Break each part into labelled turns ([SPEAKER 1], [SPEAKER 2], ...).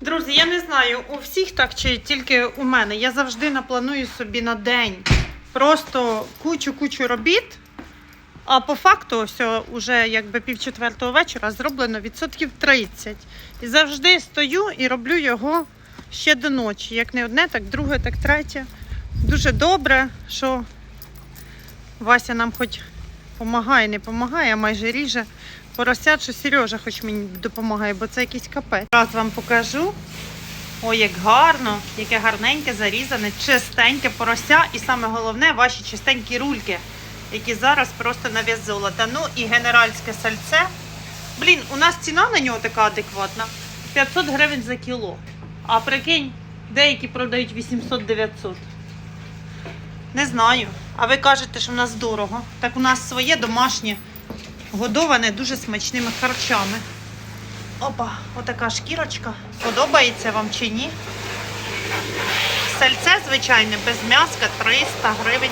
[SPEAKER 1] Друзі, я не знаю, у всіх так чи тільки у мене. Я завжди напланую собі на день просто кучу-кучу робіт. А по факту, ось уже якби пів четвертого вечора зроблено відсотків 30. І завжди стою і роблю його ще до ночі. Як не одне, так друге, так третє. Дуже добре, що Вася нам хоч допомагає, не допомагає, а майже ріже. Поросят, що Сережа хоч мені допомагає, бо це якийсь капець. Раз вам покажу. Ой, як гарно, яке гарненьке, зарізане, чистеньке порося. І саме головне, ваші чистенькі рульки, які зараз просто на золота. Ну і генеральське сальце. Блін, у нас ціна на нього така адекватна. 500 гривень за кіло. А прикинь, деякі продають 800-900. Не знаю. А ви кажете, що в нас дорого. Так у нас своє домашнє, годоване дуже смачними харчами. Опа, отака шкірочка. Подобається вам чи ні? Сальце, звичайне, без м'яска 300 гривень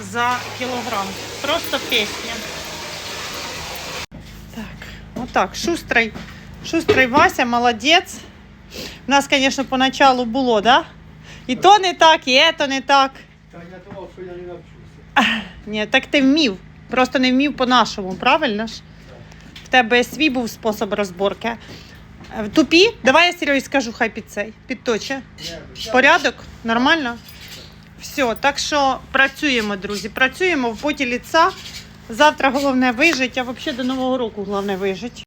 [SPEAKER 1] за кілограм. Просто пісня. Так, отак, шустрий. Шустрий Вася, молодець. У нас, звісно, поначалу було, да? І то не так, і то не так.
[SPEAKER 2] Та я думав, що я не навчуся.
[SPEAKER 1] Ні, так ти вмів. Просто не вмів по-нашому, правильно ж? В тебе свій був спосіб розборки. В Тупі? Давай я Сережі скажу, хай під цей, підточе. Порядок? Нормально? Все, так що працюємо, друзі. Працюємо в поті ліца. Завтра головне вижити, а взагалі до Нового року головне вижити.